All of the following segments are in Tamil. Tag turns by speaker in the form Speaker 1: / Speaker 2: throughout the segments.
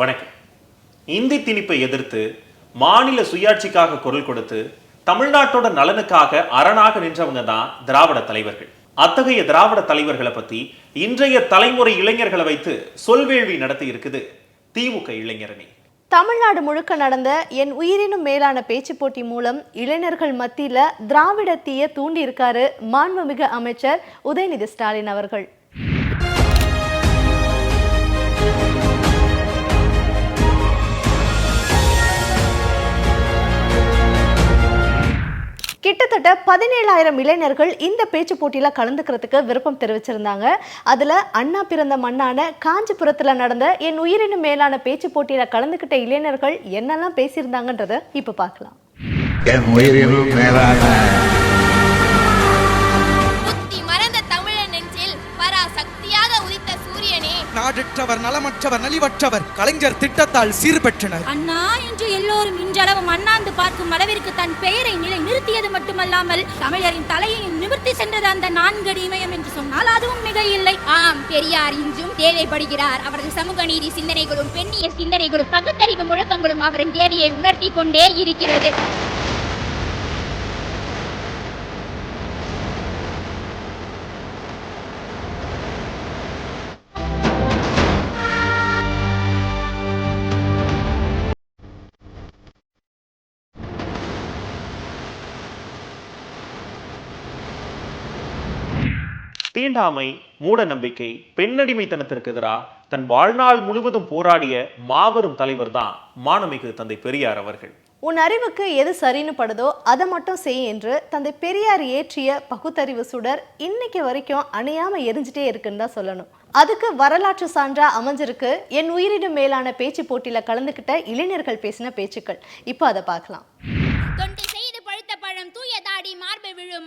Speaker 1: வணக்கம். இந்தி திணிப்பை எதிர்த்து மாநில சுயாட்சிக்காக குரல் கொடுத்து தமிழ்நாட்டோட நலனுக்காக அரணாக நின்றவங்க தான் திராவிட தலைவர்கள். அத்தகைய திராவிட தலைவர்களை பத்தி இன்றைய தலைமுறை இளைஞர்களை வைத்து சொல்வேள்வி நடத்தி இருக்குது திமுக இளைஞரணி.
Speaker 2: தமிழ்நாடு முழுக்க நடந்த என் உயிரினும் மேலான பேச்சு போட்டி மூலம் இளைஞர்கள் மத்தியில திராவிடத்தீய தூண்டியிருக்காரு மாண்புமிகு அமைச்சர் உதயநிதி ஸ்டாலின் அவர்கள். கிட்டத்தட்ட பதினேழாயிரம் இளைஞர்கள் இந்த பேச்சு போட்டியில் கலந்துக்கிறதுக்கு விருப்பம் தெரிவிச்சிருந்தாங்க. அதில் அண்ணா பிறந்த மண்ணான காஞ்சிபுரத்தில் நடந்த என் உயிரினும் மேலான பேச்சு போட்டியில் கலந்துக்கிட்ட இளைஞர்கள் என்னெல்லாம் பேசியிருந்தாங்கன்றத இப்போ பார்க்கலாம்.
Speaker 3: என் உயிரினும் மேலான
Speaker 4: நாடற்றவர் நலமற்றவர் நலிவற்றவர் கலைஞர் திட்டத்தால் சீர்பெற்றனர்.
Speaker 5: அண்ணா என்று எல்லோரும் இன்றளவும் அண்ணாந்து பார்க்கும் அளவிற்கு தன் பெயரை நிலை நிறுத்தியது மட்டுமல்லாமல் தமிழரின் தலையையும் நிமிர்த்தி சென்றது அந்த நான்கடி இமயம் என்று சொன்னால் அதுவும் மிக இல்லை.
Speaker 6: ஆம் பெரியார் இன்றும் தேவைப்படுகிறார். அவரது சமூக நீதி சிந்தனைகளும் பெண்ணிய சிந்தனைகளும் பகுத்தறிவு முழக்கங்களும் அவரின் தேவையை உணர்த்தி கொண்டே இருக்கிறது.
Speaker 1: தீண்டாமை மூட நம்பிக்கை பெண்ணடிமைத்தனத்திற்கு எதிராக தன் வாழ்நாள் முழுவதும் போராடிய மாபெரும் தலைவர் தான் மானமிகு தந்தை பெரியார் அவர்கள்.
Speaker 2: உன் அறிவுக்கு எது சரின்னு படுதோ அதை மட்டும் செய் என்று தந்தை பெரியார் ஏற்றிய பகுத்தறிவு சுடர் இன்னைக்கு வரைக்கும் அணையாம எரிஞ்சிட்டே இருக்குன்னு தான் சொல்லணும். அதுக்கு வரலாற்று சான்றா அமைஞ்சிருக்கு. என் உயிரினும் மேலான பேச்சு போட்டியில கலந்துக்கிட்ட இளைஞர்கள் பேசின பேச்சுக்கள். இப்போ அதை பார்க்கலாம்.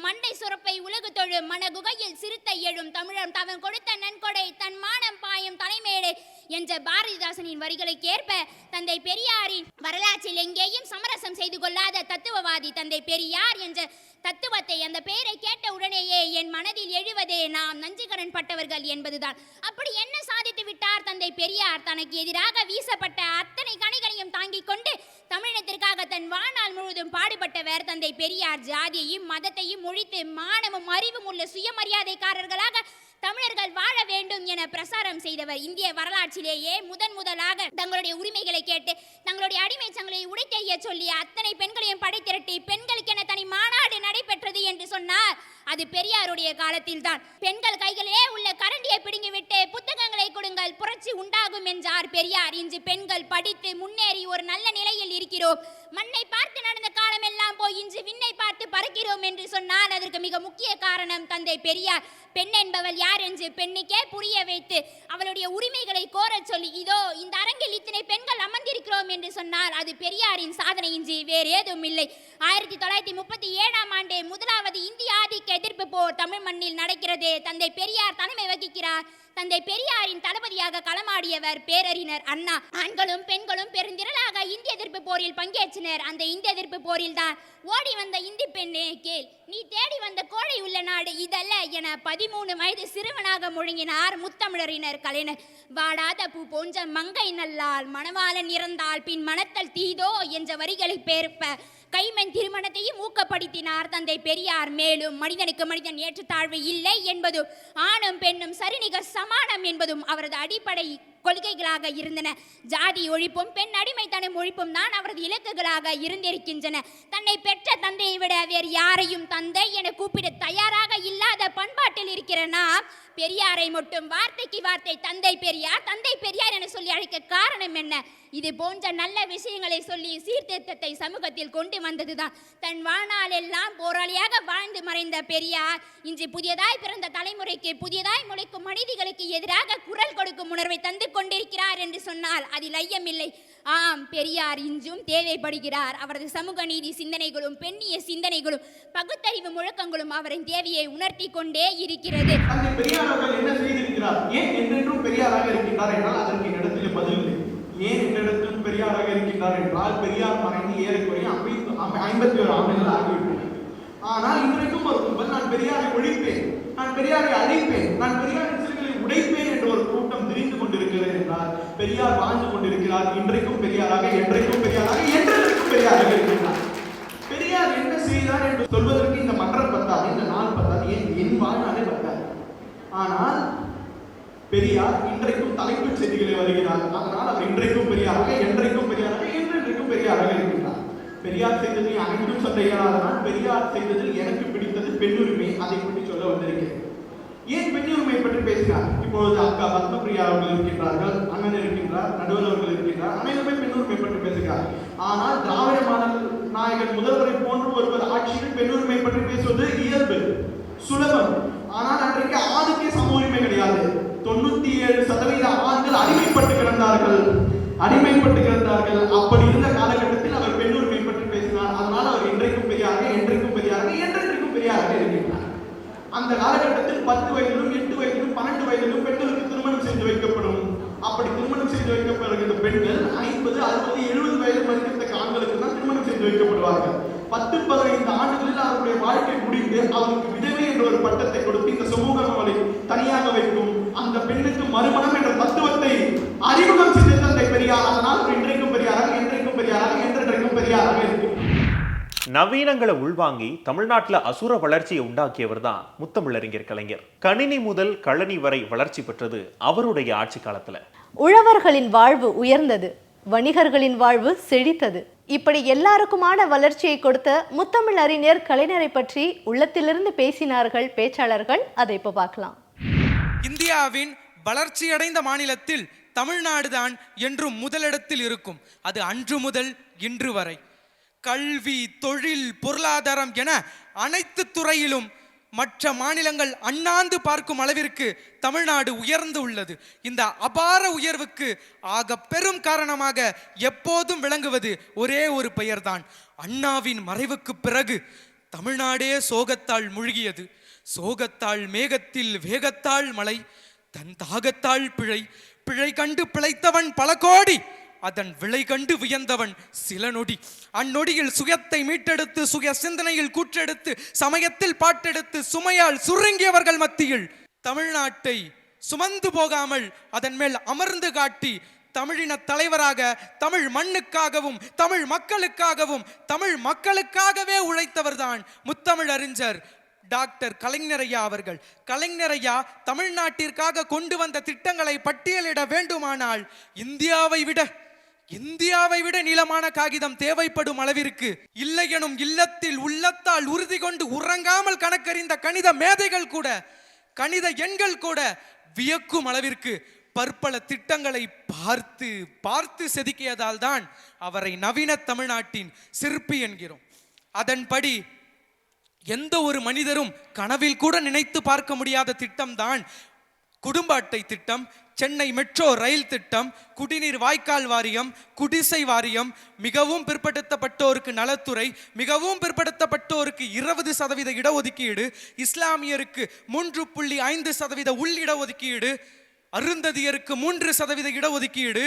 Speaker 6: மண்டை சுரப்பை உலகு தொழு மனகுகையில் சிறுத்தை எழும் தமிழம் தவன் கொடுத்த நன்கொடை தன் மானம் பாயும் தலைமேடு என்ற பாரதிதாசனின் வரிகளுக்கு ஏற்ப தந்தை பெரியாரின் வரலாற்றில் எங்கேயும் சமரசம் செய்து கொள்ளாத தத்துவவாதி தந்தை பெரியார் என்ற தத்துவத்தை அந்த பெயரை கேட்ட உடனேயே என் மனதில் எழுவதே நாம் நஞ்சுகரன் பட்டவர்கள் என்பதுதான். அப்படி என்ன சாதித்து விட்டார் தந்தை பெரியார்? தனக்கு எதிராக வீசப்பட்ட அத்தனை கணிகளையும் தாங்கிக் கொண்டு தமிழினத்திற்காக தன் வாழ்நாள் முழுவதும் பாடுபட்டவர் தந்தை பெரியார். ஜாதியையும் மதத்தையும் ஒழித்து மானமும் அறிவும் உள்ள சுயமரியாதைக்காரர்களாக தமிழர்கள் வாழ வேண்டும் என பிரசாரம் செய்தவர் இந்திய வரலாற்றிலேயே முதன் முதலாக தங்களுடைய உரிமைகளை கேட்டு தங்களுடைய அடிமை சங்களை உடைத்தெய்ய சொல்லி அத்தனை பெண்களையும் படை திரட்டி பெண்களுக்கென தனி மாநாடு நடைபெற்றது என்று சொன்னார். அது பெரியாருடைய காலத்தில் தான் பெண்கள் கைகளே உள்ள கரண்டியை பிடுங்கிவிட்டு புத்தகங்களை கொடுங்கள் புரட்சி உண்டாகும் என்றார் பெரியார். இன்று பெண்கள் படித்து முன்னேறி ஒரு நல்ல நிலையில் இருக்கிறோம். மண்ணை பார்த்து நடந்த காலம் எல்லாம் போய் இன்று விண்ணை பார்த்து பறக்கிறோம் என்று சொன்னால் அதற்கு மிக முக்கிய காரணம் தந்தை பெரியார். பெண் என்பவள் யார் என்று பெண்ணுக்கே புரிய வைத்து அவளுடைய உரிமைகளை கோரச் சொல்லி இதோ இந்த அரங்கில் இத்தனை பெண்கள் அமர்ந்திருக்கிறோம் என்று சொன்னால் அது பெரியாரின் சாதனை இன்றி வேறு ஏதும் இல்லை. ஆயிரத்தி தொள்ளாயிரத்தி முப்பத்தி ஏழாம் ஆண்டு முதலாவது இந்திய ஆதிக்க எதிர்ப்பு போர் தமிழ் மண்ணில் நடக்கிறது. தந்தை பெரியார் தலைமை வகிக்கிறார். தந்தை பெரியாரின் தளபதியாக களமாடியவர் பேரறிஞர் அண்ணா. ஆண்களும் பெண்களும் பெருந்திரளாக இந்திய எதிர்ப்பு போரில் பங்கேற்றனர். அந்த இந்திய எதிர்ப்பு போரில் தான் ஓடி வந்த இந்தி பெண்ணே கேள். நீ தேடி வந்த கோழை உள்ள நாடு இதல்ல என பதிமூணு வயது சிறுவனாக முழங்கினார் முத்தமிழரினர் கலைஞர். வாடாத பூ போன்ற மங்கை நல்லால் மணவாளன் இறந்தால் பின் மனத்தல் தீதோ என்ற வரிகளை பேர்ப்ப கைமன் திருமணத்தையும் ஊக்கப்படுத்தினார். தந்தை பெரியார் மேலும் மனிதனுக்கு மனிதன் ஏற்றத்தாழ்வு இல்லை என்பதும் ஆணும் பெண்ணும் சரிநிகர் சமானம் என்பதும் அவரது அடிப்படை கொள்கைகளாக இருந்தன. ஜாதி ஒழிப்பும் பெண் அடிமைத்தனம் ஒழிப்பும் தான் அவரது இலக்குகளாக இருந்திருக்கின்றன. தன்னை பெற்ற தந்தையை விட வேறு யாரையும் தந்தை என கூப்பிட தயாராக இல்லாத பண்பாட்டில் இருக்கிற நாம் பெரியாரை மட்டும் வார்த்தைக்கு வார்த்தை தந்தை பெரியார் தந்தை பெரியார் என சொல்லி அழைக்க காரணம் என்ன? இது போன்ற நல்ல விஷயங்களை சொல்லி சீர்திருத்தத்தை சமூகத்தில் கொண்டு வந்ததுதான். தன் வாழ்நாளெல்லாம் போராளியாக வாழ்ந்து மறைந்த பெரியார் இன்று புதியதாய் பிறந்த தலைமுறைக்கு புதியதாய் முளைக்கும் மனிதிகளுக்கு எதிராக குரல் கொடுக்கும் உணர்வை தந்து கொண்டிருக்கிறார் என்று சொன்னால் அதில் ஐயமில்லை. ஆம் பெரியார் இன்றும் தேவைப்படுகிறார். அவரது சமூக நீதி சிந்தனைகளும் பெண்ணிய சிந்தனைகளும் பகுத்தறிவு முழக்கங்களும் அவரின் தேவையை உணர்த்தி கொண்டே இருக்கிறது.
Speaker 7: பெரியார் என்ன செய்திருக்கிறார்? ஏன் என்றென்றும் பெரியாராக இருக்கின்றார் என்றால் அதற்கு என்னிடத்தில் பதில் ஏன் என்னிடத்தில் பெரியாராக இருக்கின்றார் என்றால் பெரியார் மறைந்து ஏறக்குறைய ஐம்பத்தி ஐம்பத்தி ஒரு ஆண்டுகள் ஆகிவிட்டன ஆனால் இன்றைக்கும் ஒரு கும்பல் நான் பெரியாரை ஒழிப்பேன் நான் பெரியாரை அழிப்பேன் நான் பெரியாரின் சிறுகளை உடைப்பேன் என்ற ஒரு கூட்டம் திரிந்து கொண்டிருக்கிறது என்றால் பெரியார் வாழ்ந்து கொண்டிருக்கிறார். இன்றைக்கும் பெரியாராக என்றைக்கும் பெரியாராக என்றென்றைக்கும் பெரியாராக இருக்கிறார் பெரியார் என்ன செய்தார் என்று சொல்வதற்கு இந்த மன்றம் பத்தாது இந்த நாள் பத்தாது ஏன்? என் வாழ்நாளே பத்தாது ஆனால் பெரியார் இன்றைக்கும் தலைப்புச் செய்திகளை வருகிறார். அதனால் அவர் இன்றைக்கும் பெரியாராக என்றைக்கும் பெரியாராக என்றென்றைக்கும் பெரியாராக இருக்கிறார் பெரியார் செய்ததை அனைத்தும் சொல்ல இயலாதனால் பெரியார் செய்ததில் எனக்கு பிடித்தது பெண்ணுரிமை அதை பற்றி சொல்ல வந்திருக்கிறேன். ஏன் பெண்ணுரிமை பற்றி பேசினார்? இப்பொழுது அக்கா பத்மபிரியா அவர்கள் இருக்கின்றார்கள் அண்ணன் இருக்கின்றார் நடுவர் அவர்கள் இருக்கின்றார் அனைவருமே பெண்ணுரிமை பற்றி பேசுகிறார். ஆனால் திராவிட மாடல் நாயகன் முதல்வரை போன்று ஒருவர் ஆட்சியில் பெண்ணுரிமை பற்றி பேசுவது இயல்பு சுலபம். ஆனால் அன்றைக்கு ஆணுக்கே சம உரிமை கிடையாது. தொண்ணூத்தி ஏழு சதவீத ஆண்கள் அடிமைப்பட்டு கிடந்தார்கள். அடிமைப்பட்டு கிடந்தார்கள். அப்படி இருந்த காலகட்டத்தில் அவர் பெண்ணுரிமை பற்றி பேசினார். அதனால் அவர் இன்றைக்கும் பெரியார்கள் என்றைக்கும் பெரியார்கள் என்றென்றைக்கும் பெரியார்கள் இருக்கின்றார். அந்த காலகட்டத்தில் பத்து வயதிலும் எட்டு வயதிலும் பன்னெண்டு வயதிலும் பெண்களுக்கு திருமணம் செய்து வைக்கப்படும். அப்படி திருமணம் செய்து வைக்கப்படுகிற பெண்கள் ஐம்பது அறுபது எழுபது வயது மதிக்கத்தக்க ஆண்களுக்கு தான் திருமணம் செய்து வைக்கப்படுவார்கள். பத்து பதினைந்து ஆண்டுகளில் அவருடைய வாழ்க்கை முடிந்து அவருக்கு விதவை என்ற ஒரு பட்டத்தை கொடுத்து இந்த சமூகம் அவளை தனியாக வைக்கும். அந்த பெண்ணுக்கு மறுமணம் என்ற தத்துவத்தை அறிமுகம் செய்த தந்தை பெரியார் அதனால் அவர் இன்றைக்கும் பெரியாராக என்றைக்கும் பெரியாராக என்றென்றைக்கும் பெரியாராக இருக்கும்
Speaker 1: நவீனங்களை உள்வாங்கி தமிழ்நாட்டுல அசுர வளர்ச்சியை உண்டாக்கியவர் தான் முத்தமிழறிஞர் கலைஞர். கணினி முதல் கழனி வரை வளர்ச்சி பெற்றது அவருடைய ஆட்சி காலத்துல.
Speaker 8: உழவர்களின் வாழ்வு உயர்ந்தது வணிகர்களின் வாழ்வு செழித்தது. இப்படி எல்லாருக்குமான வளர்ச்சியை கொடுத்த முத்தமிழ் அறிஞர் கலைஞரை பற்றி உள்ளத்திலிருந்து பேசினார்கள் பேச்சாளர்கள். அதை இப்போ பார்க்கலாம்.
Speaker 4: இந்தியாவின் வளர்ச்சியடைந்த மாநிலத்தில் தமிழ்நாடுதான் என்றும் முதலிடத்தில் இருக்கும். அது அன்று முதல் இன்று வரை. கல்வி தொழில் பொருளாதாரம் என அனைத்து துறையிலும் மற்ற மாநிலங்கள் அண்ணாந்து பார்க்கும் அளவிற்கு தமிழ்நாடு உயர்ந்து உள்ளது. இந்த அபார உயர்வுக்கு ஆக பெரும் காரணமாக எப்போதும் விளங்குவது ஒரே ஒரு பெயர்தான். அண்ணாவின் மறைவுக்கு பிறகு தமிழ்நாடே சோகத்தால் மூழ்கியது. சோகத்தால் மேகத்தில் வேகத்தால் மழை தன் தாகத்தால் பிழை பிழை கண்டு பிழைத்தவன் பல கோடி அதன் விலை கண்டு வியந்தவன் சில நொடி. அந்நொடியில் சுயத்தை மீட்டெடுத்து சுய சிந்தனையில் கூற்றெடுத்து சமயத்தில் பாட்டெடுத்து சுமையால் சுருங்கியவர்கள் மத்தியில் தமிழ்நாட்டை சுமந்து போகாமல் அதன் மேல் அமர்ந்து காட்டி தமிழின தலைவராக தமிழ் மண்ணுக்காகவும் தமிழ் மக்களுக்காகவும் தமிழ் மக்களுக்காகவே உழைத்தவர்தான் முத்தமிழ் அறிஞர் டாக்டர் கலைஞரையா அவர்கள். கலைஞரையா தமிழ்நாட்டிற்காக கொண்டு வந்த திட்டங்களை பட்டியலிட வேண்டுமானால் இந்தியாவை விட இந்தியாவை விட நீளமான காகிதம் தேவைப்படும் அளவிற்கு இல்லை எனும் இல்லத்தில் உள்ளத்தால் உறுதி கொண்டு உறங்காமல் கணக்கறிந்த கணித மேதைகள் கூட கணித எண்கள் கூட வியக்கும் அளவிற்கு பற்பல திட்டங்களை பார்த்து பார்த்து செதுக்கியதால் தான் அவரை நவீன தமிழ்நாட்டின் சிற்பி என்கிறோம். அதன்படி எந்த ஒரு மனிதரும் கனவில் கூட நினைத்து பார்க்க முடியாத திட்டம்தான் குடும்ப அட்டை திட்டம் சென்னை மெட்ரோ ரயில் திட்டம் குடிநீர் வாய்க்கால் வாரியம் குடிசை வாரியம் மிகவும் பிற்படுத்தப்பட்டோருக்கு நலத்துறை மிகவும் பிற்படுத்தப்பட்டோருக்கு இருபது சதவீத இடஒதுக்கீடு இஸ்லாமியருக்கு மூன்று புள்ளி ஐந்து சதவீத உள் இடஒதுக்கீடு அருந்ததியருக்கு மூன்று சதவீத இடஒதுக்கீடு.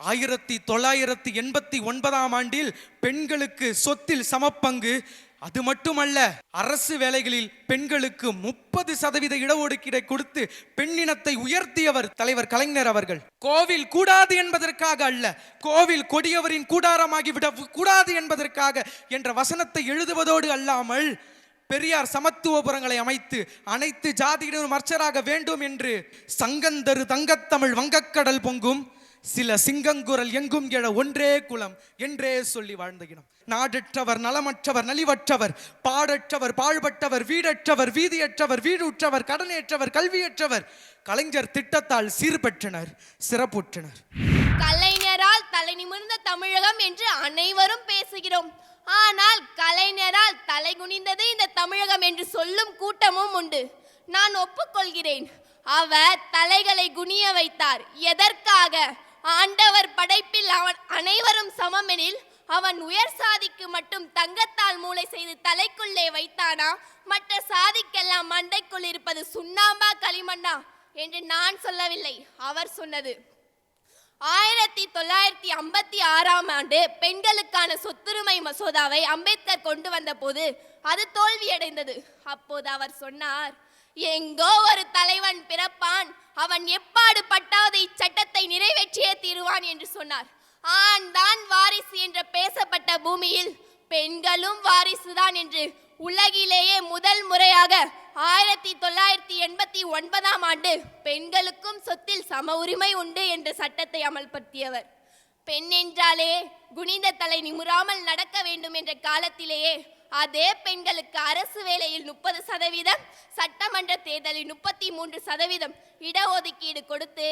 Speaker 4: ஆயிரத்தி தொள்ளாயிரத்தி எண்பத்தி ஒன்பதாம் ஆண்டில் பெண்களுக்கு சொத்தில் சமப்பங்கு அது மட்டுமல்ல அரசு வேலைகளில் பெண்களுக்கு முப்பது சதவீத இடஒதுக்கீடை கொடுத்து பெண்ணினத்தை உயர்த்தியவர் தலைவர் கலைஞர் அவர்கள். கோவில் கூடாது என்பதற்காக அல்ல கோவில் கொடியவரின் கூடாரமாகி விட கூடாது என்பதற்காக என்ற வசனத்தை எழுதுவதோடு அல்லாமல் பெரியார் சமத்துவபுரங்களை அமைத்து அனைத்து ஜாதியினரும் அர்ச்சராக வேண்டும் என்று சங்கந்தரு தங்கத்தமிழ் வங்கக்கடல் பொங்கும் சில சிங்கங்குரல் எங்கும் எழ ஒன்றே குலம் என்றே சொல்லி வாழ்ந்த இனம் நாடற்றவர் நலமற்றவர் நலிவற்றவர் பாடற்றவர் பாழ்பட்டவர் வீடற்றவர் வீதியற்றவர் வீடுற்றவர் கடனேற்றவர் கல்வியற்றவர் கலைஞர் திட்டத்தால் சீர்பெற்றனர் சிறப்புற்றனர்.
Speaker 9: கலைஞரால் தலை நிமிர்ந்த தமிழகம் என்று அனைவரும் பேசுகிறோம். ஆனால் கலைஞரால் தலை குனிந்தது இந்த தமிழகம் என்று சொல்லும் கூட்டமும் உண்டு. நான் ஒப்புக்கொள்கிறேன். அவர் தலைகளை குனிய வைத்தார். எதற்காக? ஆண்டவர் படைப்பில் அவன் அனைவரும் சமமெனில் அவன் உயர் சாதிக்கு மட்டும் தங்கத்தால் மூளை செய்து தலைக்குள்ளே வைத்தானா? மற்ற சாதிக்கெல்லாம் மண்டைக்குள் இருப்பது சுண்ணாம்பா களிமண்ணா? என்று நான் சொல்லவில்லை. அவர் சொன்னது ஆயிரத்தி தொள்ளாயிரத்தி ஐம்பத்தி ஆறாம் ஆண்டு பெண்களுக்கான சொத்துரிமை மசோதாவை அம்பேத்கர் கொண்டு வந்தபோது அது தோல்வியடைந்தது. அப்போது அவர் சொன்னார் எங்கோ ஒரு தலைவன் பிறப்பான். அவன் எப்பாடு எப்பாடு பட்டாவது இச்சட்டத்தை நிறைவேற்றியே தீருவான் என்று சொன்னார். ஆண் தான் வாரிசு என்று பேசப்பட்ட பூமியில் பெண்களும் வாரிசுதான் என்று உலகிலேயே முதல் முறையாக ஆயிரத்தி தொள்ளாயிரத்தி எண்பத்தி ஒன்பதாம் ஆண்டு பெண்களுக்கும் சொத்தில் சம உரிமை உண்டு என்ற சட்டத்தை அமல்படுத்தியவர். பெண் என்றாலே குனிந்த தலை நிமுறாமல் நடக்க வேண்டும் என்ற காலத்திலேயே அதே பெண்களுக்கு அரசு வேலையில் முப்பது சதவீதம் சட்டமன்ற தேர்தலில் முப்பத்தி மூன்று சதவீதம் இடஒதுக்கீடு கொடுத்து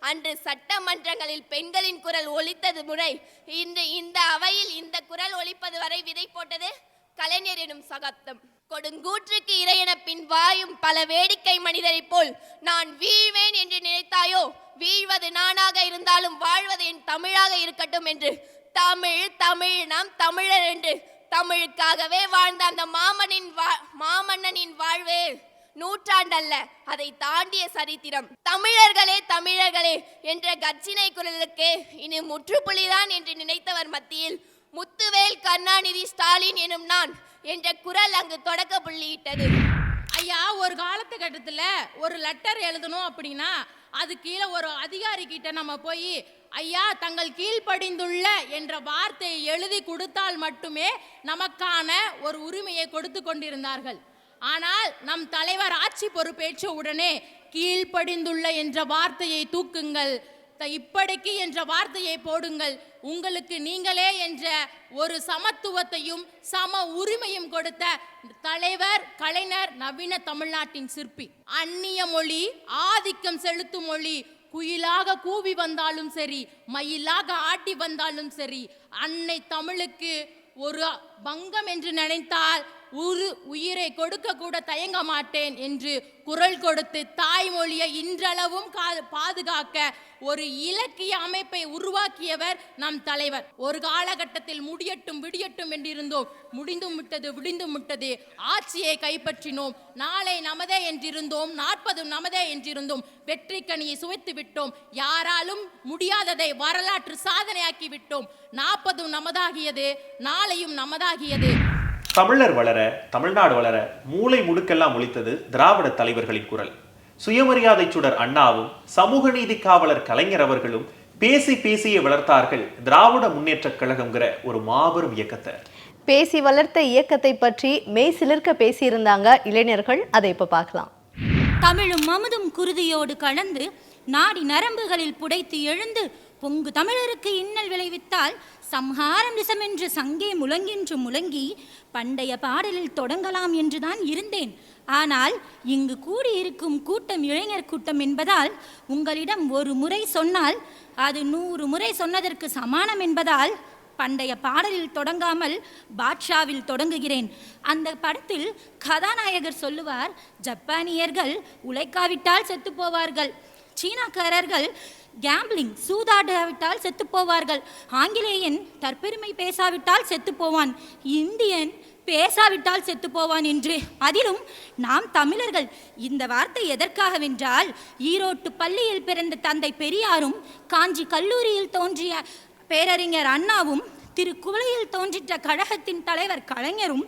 Speaker 9: அன்று சட்டமன்றங்களில் பெண்களின் குரல் ஒலித்தது முறை இன்று இந்த அவையில் இந்த குரல் ஒலிப்பது வரை விதை போட்டது கலைஞர் எனும் சகாப்தம் கொடுங்கூற்றுக்கு இறையென பின் வாயும் பல வேடிக்கை மனிதரைப் போல் நான் வீழ்வேன் என்று நினைத்தாயோ? வீழ்வது நானாக இருந்தாலும் வாழ்வது என் தமிழாக இருக்கட்டும் என்று. தமிழ் தமிழ் நாம் தமிழர் என்று. தமிழுக்காகவே வாழ்ந்த அந்த மாமனின் வா மாமன்னனின் வாழ்வே. நூற்றாண்டல்ல. அதை தாண்டிய சரித்திரம். தமிழர்களே தமிழர்களே என்ற கர்ஜினை குரலுக்கு இனி முற்றுப்புள்ளிதான் என்று நினைத்தவர் மத்தியில் முத்துவேல் கருணாநிதி ஸ்டாலின் எனும் நான் என்ற குரல் அங்கு தொடக்க புள்ளியிட்டது.
Speaker 5: ஐயா ஒரு காலத்து கட்டத்துல ஒரு லெட்டர் எழுதணும் அப்படின்னா அது கீழே ஒரு அதிகாரி கிட்ட நம்ம போய் ஐயா தங்கள் கீழ்ப்படிந்துள்ள என்ற வார்த்தையை எழுதி கொடுத்தால் மட்டுமே நமக்கான ஒரு உரிமையை கொடுத்து கொண்டிருந்தார்கள். ஆனால் நம் தலைவர் ஆட்சி பொறுப்பேற்ற உடனே கீழ்ப்படிந்துள்ள என்ற வார்த்தையை தூக்குங்கள். த- இப்படிக்கு என்ற வார்த்தையை போடுங்கள். உங்களுக்கு நீங்களே என்ற ஒரு சமத்துவத்தையும் சம உரிமையும் கொடுத்த தலைவர் கலைஞர் நவீன தமிழ்நாட்டின் சிற்பி. அந்நிய மொழி ஆதிக்கம் செலுத்தும் மொழி குயிலாக கூவி வந்தாலும் சரி மயிலாக ஆட்டி வந்தாலும் சரி அன்னை தமிழுக்கு ஒரு பங்கம் என்று நினைத்தால் உரு உயிரை கொடுக்க கூட தயங்க மாட்டேன் என்று குரல் கொடுத்து தாய்மொழியை இன்றளவும் கா- பாதுகாக்க ஒரு இலக்கிய அமைப்பை உருவாக்கியவர் நம் தலைவர். ஒரு காலகட்டத்தில் முடியட்டும் விடியட்டும் என்றிருந்தோம். முடிந்தும் விட்டது விடிந்தும் விட்டது. ஆட்சியை கைப்பற்றினோம். நாளை நமதே என்றிருந்தோம். நாற்பதும் நமதே என்றிருந்தோம். வெற்றி கனியை சுவைத்து விட்டோம். யாராலும் முடியாததை வரலாற்று சாதனையாக்கி விட்டோம். நாற்பதும் நமதாகியது. நாளையும் நமதாகியது.
Speaker 1: தமிழர் வளர தமிழ்நாடு வளர மூளை முடுக்கெல்லாம் ஒலித்தது திராவிட தலைவர்களின் குரல். சுயமரியாதை சுடர் அண்ணாவும் சமூக நீதி காவலர் கலைஞர் அவர்களும் பேசி பேசியே வளர்த்தார்கள் திராவிட முன்னேற்றக் கழகம்ங்கிற ஒரு மாபெரும் இயக்கத்தை.
Speaker 2: பேசி வளர்த்த இயக்கத்தை பற்றி மெய் சிலிர்க்க பேசியிருந்தாங்க இளைஞர்கள். அதை இப்போ பார்க்கலாம்.
Speaker 5: தமிழும் அமுதும் குருதியோடு கலந்து நாடி நரம்புகளில் புடைத்து எழுந்து பொங்கு தமிழருக்கு இன்னல் விளைவித்தால் சம்ஹாரம் திசமென்று சங்கே முழங்கென்று முழங்கி பண்டைய பாடலில் தொடங்கலாம் என்றுதான் இருந்தேன். ஆனால் இங்கு கூடியிருக்கும் கூட்டம் இளைஞர் கூட்டம் என்பதால் உங்களிடம் ஒரு முறை சொன்னால் அது நூறு முறை சொன்னதற்கு சமானம் என்பதால் பண்டைய பாடலில் தொடங்காமல் பாட்ஷாவில் தொடங்குகிறேன். அந்த படத்தில் கதாநாயகர் சொல்லுவார் ஜப்பானியர்கள் உழைக்காவிட்டால் செத்து போவார்கள். சீனாக்காரர்கள் கேம்பிளிங் சூதாடாவிட்டால் செத்து போவார்கள். ஆங்கிலேயன் தற்பெருமை பேசாவிட்டால் செத்து போவான். இந்தியன் பேசாவிட்டால் செத்து போவான் என்று. அதிலும் நாம் தமிழர்கள் இந்த வார்த்தை எதற்காகவென்றால் ஈரோட்டு பள்ளியில் பிறந்த தந்தை பெரியாரும் காஞ்சி கல்லூரியில் தோன்றிய பேரறிஞர் அண்ணாவும் திருக்குவளையில் தோன்றிட்ட கழகத்தின் தலைவர் கலைஞரும்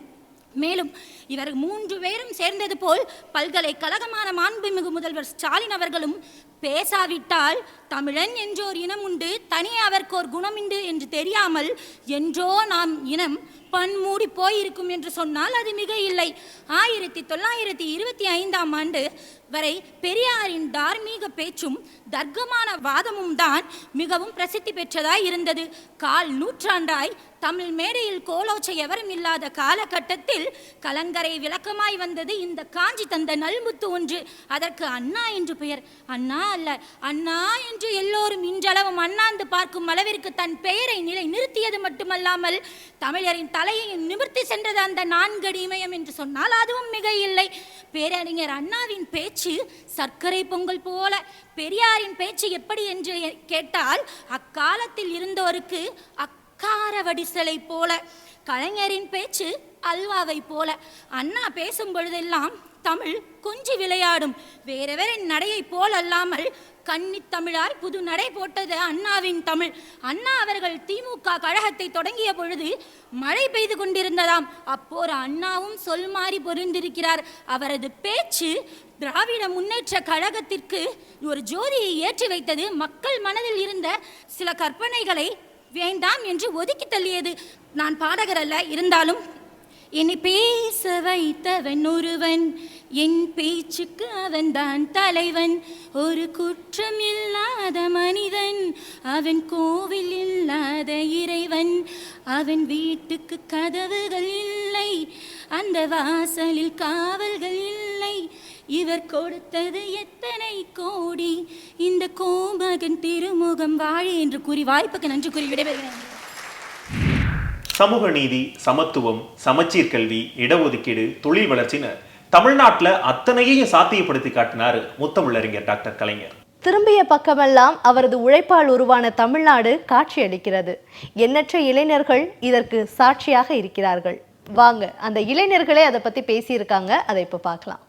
Speaker 5: மேலும் இவர் மூன்று பேரும் சேர்ந்தது போல் பல்கலைக்கழகமான மாண்புமிகு முதல்வர் ஸ்டாலின் அவர்களும் பேசாவிட்டால் தமிழன் என்றோர் இனம் உண்டு தனியே அவர்க்கோர் குணமுண்டு என்று தெரியாமல் என்றோ நாம் இனம் பன்மூடி போயிருக்கும் என்று சொன்னால் அது மிக இல்லை. ஆயிரத்தி தொள்ளாயிரத்தி இருபத்தி ஐந்தாம் ஆண்டு வரை பெரியாரின் தார்மீக பேச்சும் தர்க்கமான வாதமும் தான் மிகவும் பிரசித்தி பெற்றதாய் இருந்தது. கால் நூற்றாண்டாய் தமிழ் மேடையில் கோலோச்சை எவரும் இல்லாத காலகட்டத்தில் கலங்கரை விளக்கமாய் வந்தது இந்த காஞ்சி தந்த நல்முத்து ஒன்று. அதற்கு அண்ணா என்று பெயர். அண்ணா அல்ல அண்ணா என்று எல்லோரும் இன்றளவும் அண்ணாந்து பார்க்கும் அளவிற்கு தன் பெயரை நிலை நிறுத்தியது மட்டுமல்லாமல் தமிழரின் தலையை நிமிர்த்தி சென்றது அந்த நான்கடி இமயம் என்று சொன்னால் அதுவும் மிக இல்லை பேரறிஞர் அண்ணாவின் பேச்சு சர்க்கரை பொங்கல் போல. பெரியாரின் பேச்சு எப்படி என்று கேட்டால் அக்காலத்தில் இருந்தோருக்கு அக் வடிசலை போல கலைஞரின் பேச்சு அல்வாவை போல. அண்ணா பேசும் பொழுதெல்லாம் தமிழ் கொஞ்சி விளையாடும். வேறெவரின் நடையை போல் அல்லாமல் கன்னித் தமிழாய் புது நடை போட்டது அண்ணாவின் தமிழ். அண்ணா அவர்கள் திமுக கழகத்தை தொடங்கிய பொழுது மழை பெய்து கொண்டிருந்ததாம். அப்போது அண்ணாவும் சொல் மாறி பொருந்திருக்கிறார். அவரது பேச்சு திராவிட முன்னேற்ற கழகத்திற்கு ஒரு ஜோதியை ஏற்றி வைத்தது மக்கள் மனதில் இருந்த சில கற்பனைகளை வேண்டாம் என்று ஒதுக்கி தள்ளியது. நான் பாடகர் அல்ல இருந்தாலும் என்னை பேச வைத்தவன் ஒருவன் என் பேச்சுக்கு அவன்தான் தலைவன். ஒரு குற்றம் இல்லாத மனிதன் அவன் கோவில் இல்லாத இறைவன். அவன் வீட்டுக்கு கதவுகள் இல்லை அந்த வாசலில் காவல்கள் இல்லை. இவர் கொடுத்தது எத்தனை கோடி? இந்த கோமகன் திருமுகம் வாழி என்று கூறி வாய்ப்புக்கு நன்றி கூறி விடைபெறுகிறேன்.
Speaker 1: சமூக நீதி சமத்துவம் சமச்சீர் கல்வி இடஒதுக்கீடு தொழில் வளர்ச்சின்னு தமிழ்நாட்டுல அத்தனையையும் சாத்தியப்படுத்தி காட்டினாரு முத்தமிழறிஞர் டாக்டர் கலைஞர்.
Speaker 2: திரும்பிய பக்கமெல்லாம் அவரது உழைப்பால் உருவான தமிழ்நாடு காட்சியளிக்கிறது. எண்ணற்ற இளைஞர்கள் இதற்கு சாட்சியாக இருக்கிறார்கள். வாங்க அந்த இளைஞர்களே அதை பத்தி பேசியிருக்காங்க அதை இப்போ பார்க்கலாம்.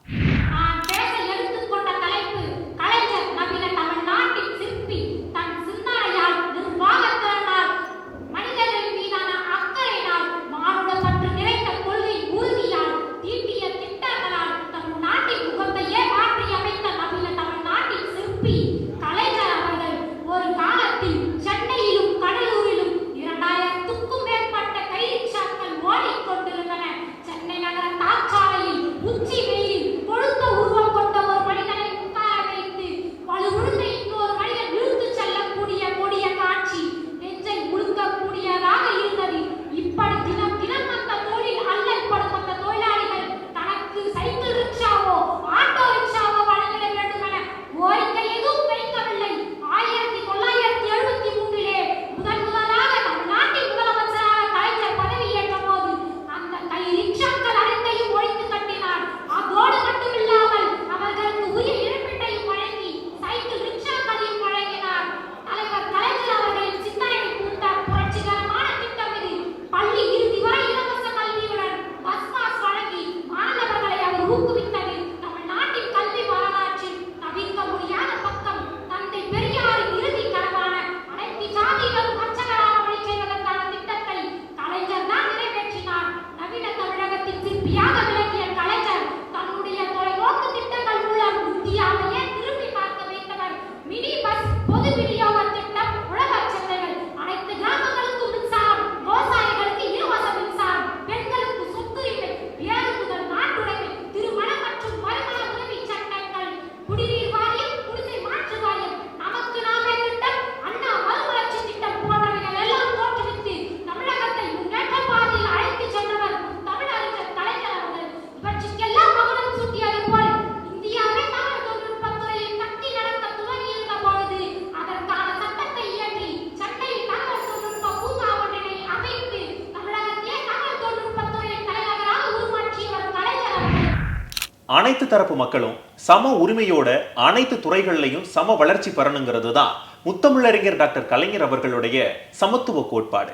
Speaker 6: அனைத்து
Speaker 1: தரப்பு மக்களும் சம உரிமையோட அனைத்து துறைகள்லையும் சம வளர்ச்சி பெறணுங்கிறது தான் முத்தமிழறிஞர் டாக்டர் கலைஞர் அவர்களுடைய சமத்துவ கோட்பாடு.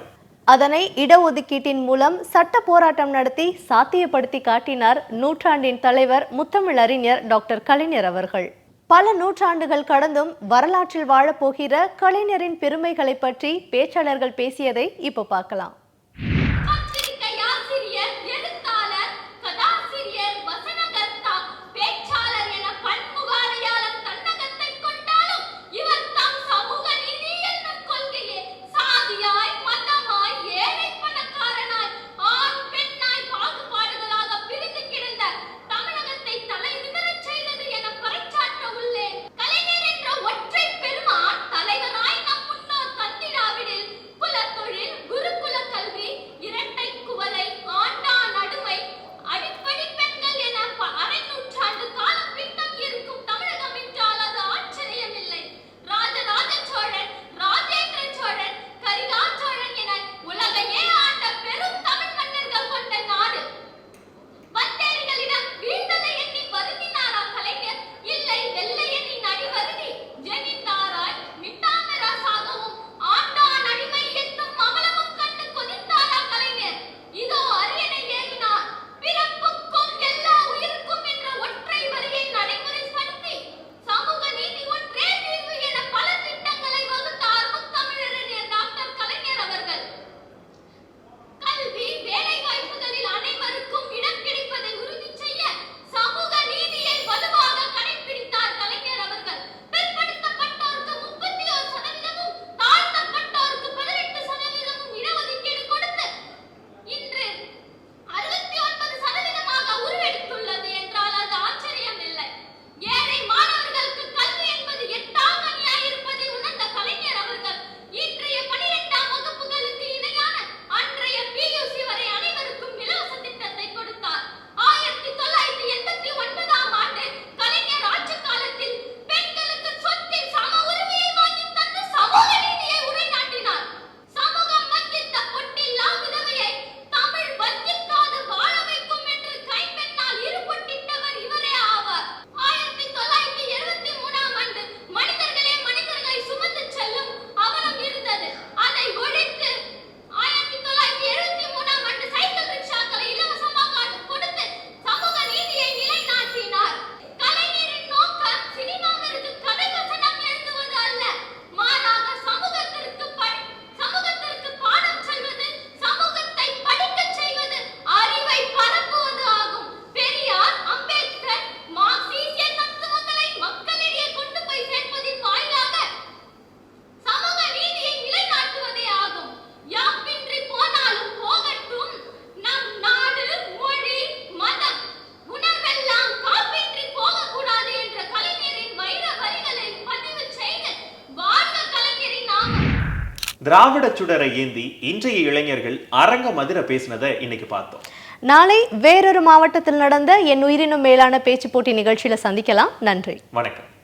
Speaker 2: அதனை இடஒதுக்கீட்டின் மூலம் சட்ட போராட்டம் நடத்தி சாத்தியப்படுத்தி காட்டினார் நூற்றாண்டின் தலைவர் முத்தமிழறிஞர் டாக்டர் கலைஞர் அவர்கள். பல நூற்றாண்டுகள் கடந்தும் வரலாற்றில் வாழப்போகிற கலைஞரின் பெருமைகளை பற்றி பேச்சாளர்கள் பேசியதை இப்போ பார்க்கலாம்.
Speaker 1: திராவிட சுடரை ஏந்தி இன்றைய இளைஞர்கள் அரங்க மதிர பேசினதை இன்னைக்கு பார்த்தோம்.
Speaker 8: நாளை வேறொரு மாவட்டத்தில் நடந்த என் உயிரினும் மேலான பேச்சு போட்டி நிகழ்ச்சியில சந்திக்கலாம். நன்றி.
Speaker 1: வணக்கம்.